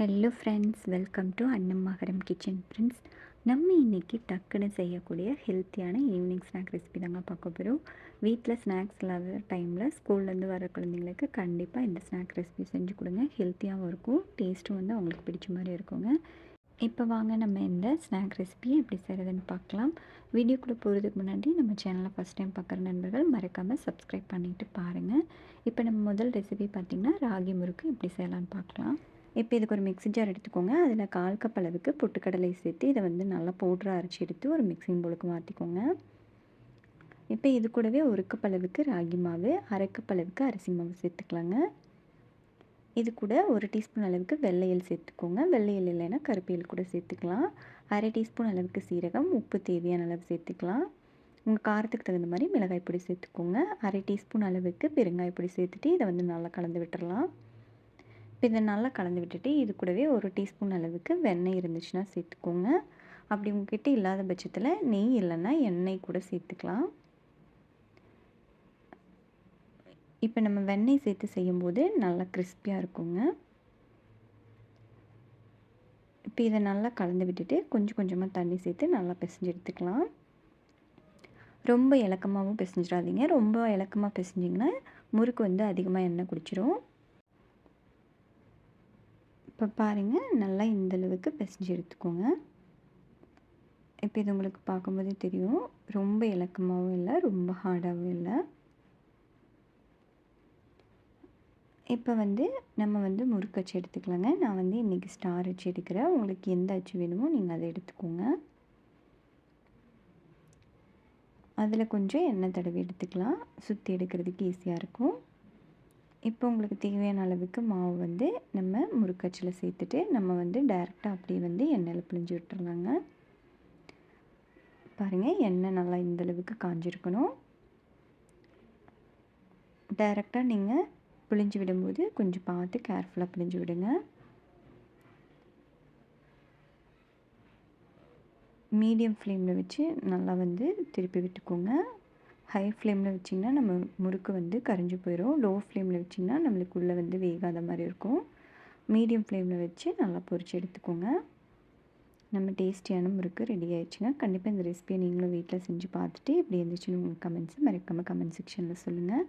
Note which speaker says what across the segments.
Speaker 1: Hello friends welcome to அன்னம் மகரம் kitchen friends நம்ம இன்றைக்கி டக்குன்னு செய்யக்கூடிய ஹெல்த்தியான ஈவினிங் ஸ்நாக் ரெசிபி தாங்க பார்க்க போகிறோம் வீட்டில் ஸ்நாக்ஸ் இல்லாத டைமில் ஸ்கூல்லேருந்து வர குழந்தைங்களுக்கு கண்டிப்பாக இந்த ஸ்நாக் ரெசிபி செஞ்சு கொடுங்க. ஹெல்த்தியாகவும் இருக்கும் டேஸ்ட்டும் வந்து அவங்களுக்கு பிடிச்ச மாதிரி இருக்குங்க. இப்போ வாங்க நம்ம இந்த ஸ்நாக் ரெசிபியை எப்படி செய்கிறதுன்னு பார்க்கலாம். வீடியோக்குள்ளே போகிறதுக்கு முன்னாடி நம்ம சேனலை ஃபஸ்ட் டைம் பார்க்குற நண்பர்கள் மறக்காமல் சப்ஸ்கிரைப் பண்ணிவிட்டு பாருங்கள் இப்போ நம்ம முதல் ரெசிபி பார்த்திங்கன்னா ராகி முறுக்கு எப்படி செய்யலான்னு பார்க்கலாம். இப்போ இதுக்கு ஒரு மிக்ஸி ஜார் எடுத்துக்கோங்க. அதில் கால் கப் அளவுக்கு பொட்டுக்கடலை சேர்த்து இதை வந்து நல்லா பவுட்ராக அரைச்சி எடுத்து ஒரு மிக்சிங் போலுக்கு மாற்றிக்கோங்க இப்போ இது கூடவே ஒரு கப் அளவுக்கு ராகி மாவு அரை கப் அளவுக்கு அரிசி மாவு சேர்த்துக்கலாங்க. இது கூட ஒரு டீஸ்பூன் அளவுக்கு வெள்ளையல் சேர்த்துக்கோங்க. வெள்ளையல் இல்லைன்னா கருப்பியல் கூட சேர்த்துக்கலாம். அரை டீஸ்பூன் அளவுக்கு சீரகம் உப்பு தேவையான அளவு சேர்த்துக்கலாம். உங்கள் காரத்துக்கு தகுந்த மாதிரி மிளகாய் பொடி சேர்த்துக்கோங்க. அரை டீஸ்பூன் அளவுக்கு பெருங்காய பொடி சேர்த்துட்டு இதை வந்து நல்லா கலந்து விட்டுறலாம். இப்போ இதை நல்லா கலந்து விட்டுட்டு இது கூடவே ஒரு டீஸ்பூன் அளவுக்கு வெண்ணெய் இருந்துச்சுன்னா சேர்த்துக்கோங்க. அப்படி உங்ககிட்ட இல்லாத பட்சத்தில் நெய் இல்லைன்னா எண்ணெய் கூட சேர்த்துக்கலாம். இப்போ நம்ம வெண்ணெய் சேர்த்து செய்யும்போது நல்லா கிறிஸ்பியாக இருக்குங்க. இப்போ இதை நல்லா கலந்து விட்டுட்டு கொஞ்சம் கொஞ்சமாக தண்ணி சேர்த்து நல்லா பிசைஞ்சு எடுத்துக்கலாம். ரொம்ப இலக்கமாகவும் பிசைஞ்சிடாதீங்க. ரொம்ப இலக்கமாக பிசைஞ்சிங்கன்னா முறுக்கு வந்து அதிகமாக எண்ணெய் குடிச்சிரும். இப்போ பாருங்கள் நல்லா இந்தளவுக்கு பிசைஞ்சு எடுத்துக்கோங்க. இப்போ இது உங்களுக்கு பார்க்கும்போதே தெரியும் ரொம்ப இலக்கமாகவும் இல்லை ரொம்ப ஹார்டாகவும் இல்லை. இப்போ வந்து நம்ம வந்து முறுக்கு அச்சு எடுத்துக்கலாங்க. நான் வந்து இன்றைக்கி ஸ்டார் அச்சு எடுக்கிறேன். உங்களுக்கு எந்த அச்சு வேணுமோ நீங்கள் அதை எடுத்துக்கோங்க. அதில் கொஞ்சம் எண்ணெய் தடவி எடுத்துக்கலாம். சுற்றி எடுக்கிறதுக்கு ஈஸியாக இருக்கும். இப்போ உங்களுக்கு தேவையான அளவுக்கு மாவு வந்து நம்ம முறுக்கச்சில் சேர்த்துட்டு நம்ம வந்து டைரெக்டாக அப்படியே வந்து எண்ணெயில் பிழிஞ்சு விட்டுறலாங்க. பாருங்கள் எண்ணெய் நல்லா இந்தளவுக்கு காஞ்சிருக்கணும். டைரெக்டாக நீங்கள் பிழிஞ்சு விடும்போது கொஞ்சம் பார்த்து கேர்ஃபுல்லாக பிழிஞ்சு விடுங்க. மீடியம் ஃப்ளேமில் வச்சு நல்லா வந்து திருப்பி விட்டுக்கோங்க. ஹை ஃப்ளேமில் வச்சிங்கன்னா நம்ம முறுக்கு வந்து கரைஞ்சி போயிடும் லோ ஃப்ளேமில் வச்சிங்கன்னா நம்மளுக்கு உள்ளே வந்து வேகாத மாதிரி இருக்கும். மீடியம் ஃப்ளேமில் வச்சு நல்லா பொரித்து எடுத்துக்கோங்க. நம்ம டேஸ்டியான முறுக்கு ரெடி ஆயிடுச்சுங்க. கண்டிப்பாக இந்த ரெசிபியை நீங்களும் வீட்டில் செஞ்சு பார்த்துட்டு எப்படி இருந்துச்சுன்னு உங்கள் கமெண்ட்ஸு மறக்காமல் கமெண்ட் செக்ஷனில் சொல்லுங்கள்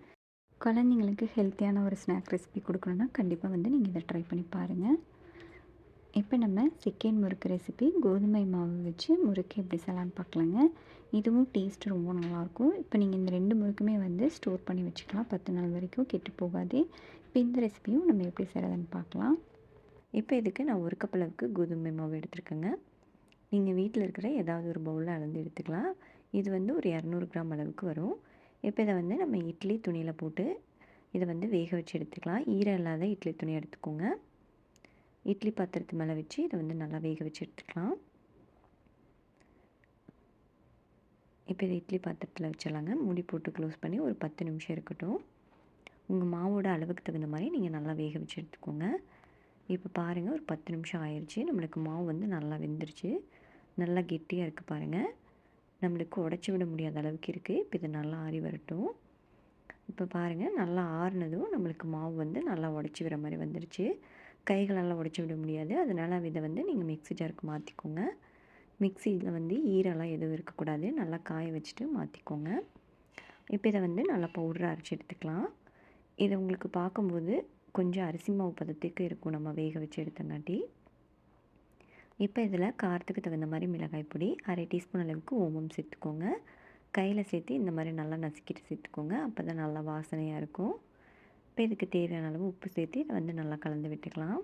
Speaker 1: குழந்தைங்களுக்கு ஹெல்த்தியான ஒரு ஸ்நாக் ரெசிபி கொடுக்கணுன்னா கண்டிப்பாக வந்து நீங்கள் இதை ட்ரை பண்ணி பாருங்கள் இப்போ நம்ம செகண்ட் முறுக்கு ரெசிபி கோதுமை மாவு வச்சு முறுக்கு எப்படி செய்யலான்னு பார்க்கலாங்க. இதுவும் டேஸ்ட் ரொம்ப நல்லாயிருக்கும். இப்போ நீங்கள் இந்த ரெண்டு முறுக்குமே வந்து ஸ்டோர் பண்ணி வச்சுக்கலாம். பத்து நாள் வரைக்கும் கெட்டு போகாது. இப்போ இந்த ரெசிபியும் நம்ம எப்படி செய்கிறதுன்னு பார்க்கலாம். இப்போ இதுக்கு நான் ஒரு கப் அளவுக்கு கோதுமை மாவு எடுத்துருக்கேங்க. நீங்கள் வீட்டில் இருக்கிற ஏதாவது ஒரு பவுலில் அளந்து எடுத்துக்கலாம். இது வந்து ஒரு இரநூறு கிராம் அளவுக்கு வரும். இப்போ இதை வந்து நம்ம இட்லி துணியில் போட்டு இதை வந்து வேக வச்சு எடுத்துக்கலாம். ஈரம் இல்லாத இட்லி துணி எடுத்துக்கோங்க. இட்லி பாத்திரத்து மேலே வச்சு இதை வந்து நல்லா வேக வச்சு எடுத்துக்கலாம். இப்போ இதை இட்லி பாத்திரத்தில் வச்சிடலாங்க. மூடி போட்டு க்ளோஸ் பண்ணி ஒரு பத்து நிமிஷம் இருக்கட்டும். உங்கள் மாவோட அளவுக்கு தகுந்த மாதிரி நீங்கள் நல்லா வேக வச்சு எடுத்துக்கோங்க. இப்போ பாருங்கள் ஒரு பத்து நிமிஷம் ஆயிடுச்சு நம்மளுக்கு மாவு வந்து நல்லா வெந்துருச்சு. நல்லா கெட்டியாக இருக்குது பாருங்கள் நம்மளுக்கு உடச்சி விட முடியாத அளவுக்கு இருக்குது இப்போ இது நல்லா ஆறி வரட்டும். இப்போ பாருங்கள் நல்லா ஆறுனதும் நம்மளுக்கு மாவு வந்து நல்லா உடச்சி விட மாதிரி வந்துருச்சு. கைகளெல்லாம் உடச்சி விட முடியாது. அதனால் இதை வந்து நீங்கள் மிக்ஸி ஜாருக்கு மாற்றிக்கோங்க மிக்சியில் வந்து ஈரெல்லாம் எதுவும் இருக்கக்கூடாது. நல்லா காய வச்சுட்டு மாற்றிக்கோங்க இப்போ இதை வந்து நல்லா பவுடராக அரைச்சி எடுத்துக்கலாம். இதை உங்களுக்கு பார்க்கும்போது கொஞ்சம் அரிசி மாவு பதத்துக்கு இருக்கும். நம்ம வேக வச்சு எடுத்தங்காட்டி. இப்போ இதில் காரத்துக்கு தகுந்த மாதிரி மிளகாய் பொடி அரை டீஸ்பூன் அளவுக்கு ஓமம் சேர்த்துக்கோங்க. கையில் சேர்த்து இந்த மாதிரி நல்லா நசுக்கிட்டு சேர்த்துக்கோங்க. அப்போ தான் நல்லா வாசனையாக இருக்கும். இப்போ இதுக்கு தேவையான அளவு உப்பு சேர்த்து இதை வந்து நல்லா கலந்து விட்டுக்கலாம்.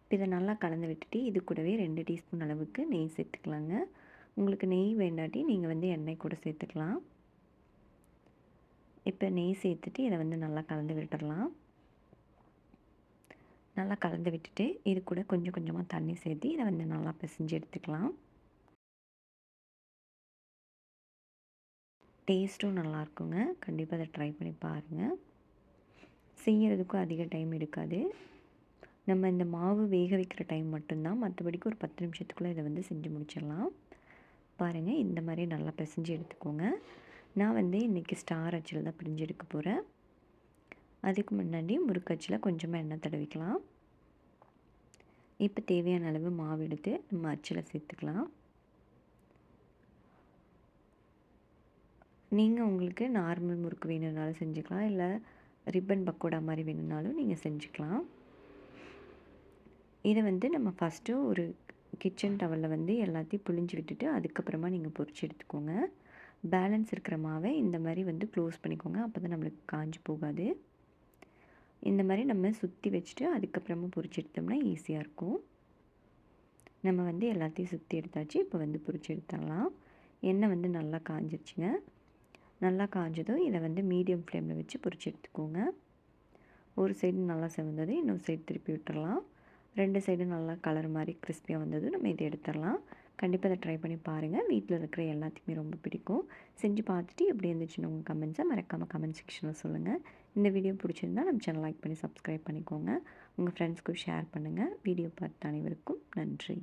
Speaker 1: இப்போ இதை நல்லா கலந்து விட்டுட்டு இது கூடவே ரெண்டு டீஸ்பூன் அளவுக்கு நெய் சேர்த்துக்கலாங்க. உங்களுக்கு நெய் வேண்டாட்டி நீங்கள் வந்து எண்ணெய் கூட சேர்த்துக்கலாம். இப்போ நெய் சேர்த்துட்டு இதை வந்து நல்லா கலந்து விட்டுடலாம். நல்லா கலந்து விட்டுட்டு இது கூட கொஞ்சம் கொஞ்சமாக தண்ணி சேர்த்து இதை வந்து நல்லா பிசைஞ்சு எடுத்துக்கலாம். டேஸ்ட்டும் நல்லாயிருக்குங்க கண்டிப்பாக அதை ட்ரை பண்ணி பாருங்கள் செய்கிறதுக்கும் அதிக டைம் எடுக்காது. நம்ம இந்த மாவு வேக வைக்கிற டைம் மட்டும்தான். மற்றபடிக்கு ஒரு பத்து நிமிஷத்துக்குள்ளே இதை வந்து செஞ்சு முடிச்சிடலாம். பாருங்கள் இந்த மாதிரி நல்லா பிசைஞ்சு எடுத்துக்கோங்க. நான் வந்து இன்றைக்கி ஸ்டார் அச்சில் தான் பிரிஞ்சு எடுக்க போகிறேன் அதுக்கு முன்னாடி முறுக்கச்சில் கொஞ்சமாக எண்ணெய் தடவிக்கலாம். இப்போ தேவையான அளவு மாவு எடுத்து நம்ம அச்சில் சேர்த்துக்கலாம். நீங்கள் உங்களுக்கு நார்மல் முறுக்கு வேணும்னாலும் செஞ்சுக்கலாம். இல்லை ரிப்பன் பக்கோடா மாதிரி வேணும்னாலும் நீங்கள் செஞ்சுக்கலாம். இதை வந்து நம்ம ஃபஸ்ட்டு ஒரு கிச்சன் டவலில் வந்து எல்லாத்தையும் புழிஞ்சு விட்டுட்டு அதுக்கப்புறமா நீங்கள் பொறிச்சு எடுத்துக்கோங்க. பேலன்ஸ் இருக்கிற மாவை இந்த மாதிரி வந்து க்ளோஸ் பண்ணிக்கோங்க. அப்போ தான் நம்மளுக்கு காஞ்சி போகாது. இந்த மாதிரி நம்ம சுற்றி வச்சுட்டு அதுக்கப்புறமா பொரிச்சு எடுத்தோம்னா ஈஸியாக இருக்கும். நம்ம வந்து எல்லாத்தையும் சுற்றி எடுத்தாச்சு. இப்போ வந்து பொறிச்சு எடுத்துடலாம். எண்ணெய் வந்து நல்லா காஞ்சிருச்சுங்க. நல்லா காஞ்சதும் இதை வந்து மீடியம் ஃப்ளேமில் வச்சு பொறிச்சு எடுத்துக்கோங்க. ஒரு சைடு நல்லா செவந்தது இன்னொரு சைடு திருப்பி விட்டுடலாம் ரெண்டு சைடும் நல்லா கலர் மாதிரி கிறிஸ்பியாக வந்ததும் நம்ம இதை எடுத்துடலாம். கண்டிப்பாக அதை ட்ரை பண்ணி பாருங்கள் வீட்டில் இருக்கிற எல்லாத்துக்குமே ரொம்ப பிடிக்கும். செஞ்சு பார்த்துட்டு எப்படி இருந்துச்சுன்னு உங்கள் கமெண்ட்ஸை மறக்காமல் கமெண்ட் செக்ஷனில் சொல்லுங்கள் இந்த வீடியோ பிடிச்சிருந்தா நம்ம சேனல் லைக் பண்ணி சப்ஸ்கிரைப் பண்ணிக்கோங்க. உங்கள் ஃப்ரெண்ட்ஸ்க்கும் ஷேர் பண்ணுங்கள் வீடியோ பார்த்த அனைவருக்கும் நன்றி.